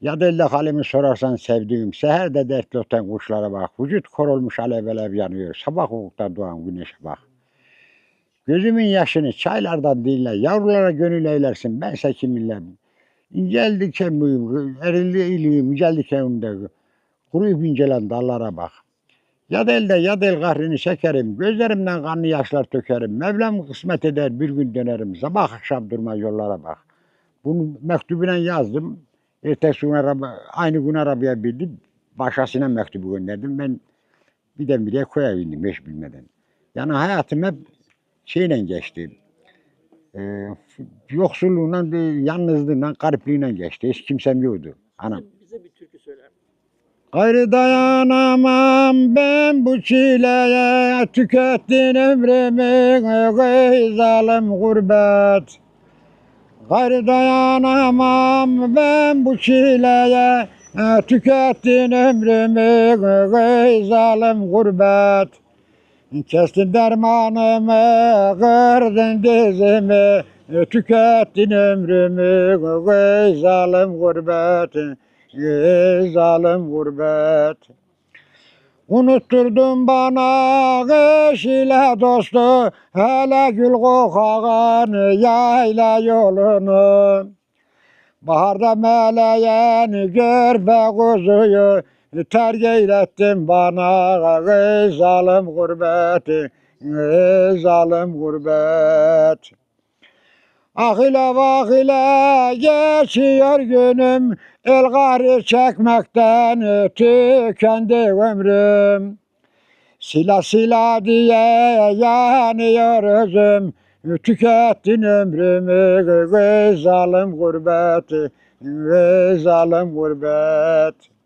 Ya delle halimi sorarsan sevdiğim, seherde dertli öten kuşlara bak. Vücut kor olmuş alev alev yanıyor. Sabah ufukta doğan güneşe bak. Gözümün yaşını çaylardan dinle, yavrulara gönül eylersin, bense kiminle. İnceldi kemiğim, erildi iliğim, inceldi kemiğimde. Kuruyup incelen dallara bak. Ya elde ya del kahrini çekerim, gözlerimden kanlı yaşlar tökerim. Mevlam kısmet eder bir gün dönerim, sabah akşam durma yollara bak. Bunu mektubuna yazdım. Ertesi gün araba, aynı gün arabaya bindim. Başkasına mektubu gönderdim. Ben birdenbire koya bindim hiç bilmeden. Yani hayatım hep şeyle geçti. Ee, yoksulluğundan, yalnızlığından, garipliğinden geçti. Hiç kimsem yoktu. Anam. Bize bir türkü söyler. Gayrı dayanamam ben bu çileye Tükettin ömrümü ey zalim gurbet Gayrı dayanamam ben bu çileye. Tükettin ömrümü ey zalim gurbet. Kestin dermanımı, kırdın dizimi, tükettin ömrümü, ey zalim gurbet, ey zalim gurbet. Unutturdun bana eş ile dostu, hele gül kokan yayla yolunu. Baharda meleyen gör be kuzuyu, terk eylettin bana ey zalim gurbet, ey zalim gurbet. Vah ile geçiyor günüm, el gari çekmekten tükendi ömrüm. Sila sila diye yanıyor özüm, tükettin ömrümü ey zalim gurbet, ey zalim gurbet.